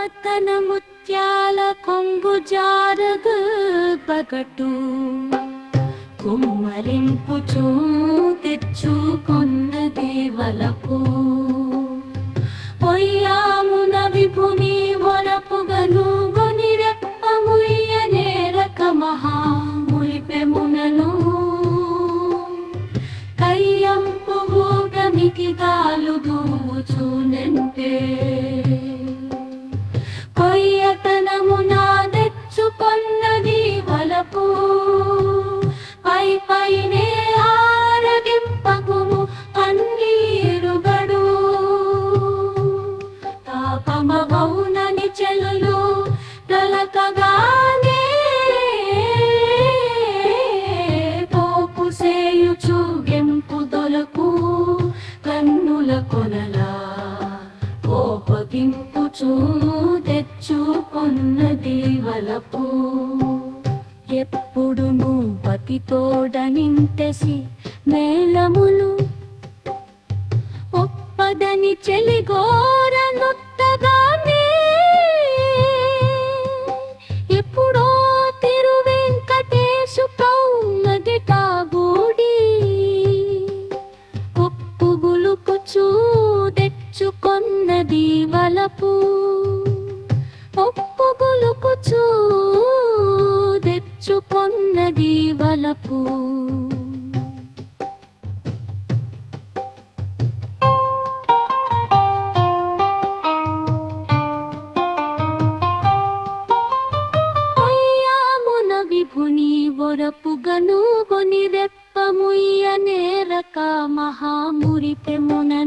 పతన ముత్యాల కొంగు జారగు పగటు. కుమ్మరింపు కుమ్మరింపుచూ తెచ్చుకొన్నది దేవలకు పొయ్యామున విభుని వరపుగను గొని రెప్పముయ్య నేరక మహా మురిపెమునను. కయ్యంపు గమికి తాపమవౌనని చెలులు తలకగానే పోపు సేయుచు గెంపు దొలకు కన్నుల కొనలా. కోపగింపుచూ తెచ్చుకున్నది వలపు ఎప్పుడును పతితోడనింతెసి మేళములు ఒప్పదని చెలిగోర తెచ్చు కొన్నది వలపు ఒప్పుగులుకుచూ తెచ్చుకొన్నది వలపు విభుని వరపు గను గొని రెప్ప いてもな